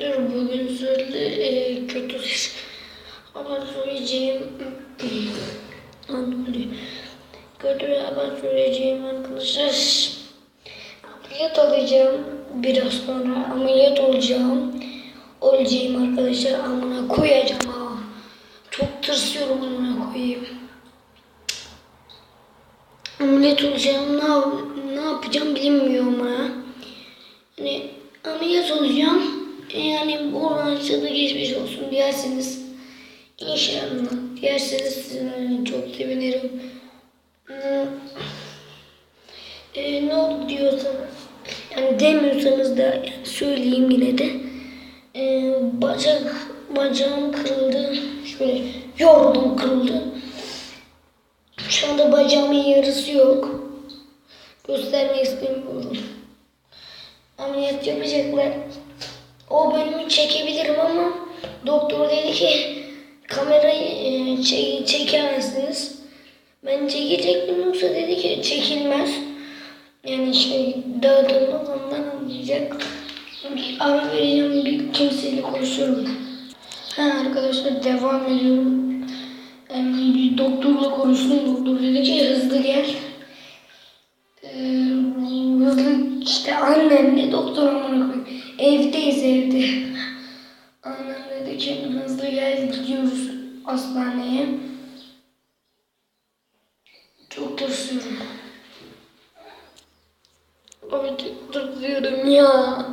Doktor bugün sürekli e, kötü haber söyleyeceğim. Anlıyor. Kötü haber söyleyeceğim arkadaşlar. Ameliyat alacağım biraz sonra ameliyat olacağım. Olacağım arkadaşlar amına koyacağım ha. Çok tırsıyorum amına koyayım. Ameliyat olacağım ne, ne yapacağım bilmiyorum ha. Hani ameliyat olacağım. Yani bu olansa da geçmiş olsun derseniz inşallah derseniz sizinle çok sevinirim. Hmm. E, ne oldu diyorsanız yani demiyorsanız da yani söyleyeyim yine de E, bacak bacağım kırıldı. Şöyle yordum kırıldı. Şu anda bacağımın yarısı yok. Göstermek istemiyorum ameliyat yapacaklar. O bölümü çekebilirim ama doktor dedi ki kamerayı e, çek, çekemezsiniz. Ben çekecektim yoksa dedi ki çekilmez. Yani şey dağıtılmaz ondan anlayacak. Bir ara vereceğim bir kimseyle konuşuyorum. Ha arkadaşlar devam ediyorum. Em, Bir doktorla konuştum. Doktor dedi ki hızlı gel. Ee, hızlı işte annemle doktor amına koyayım. Evdeyiz evde. Annem dedi ki hızlı gel gidiyoruz hastaneye. Çok tırsıyorum. Abi tırsıyorum ya.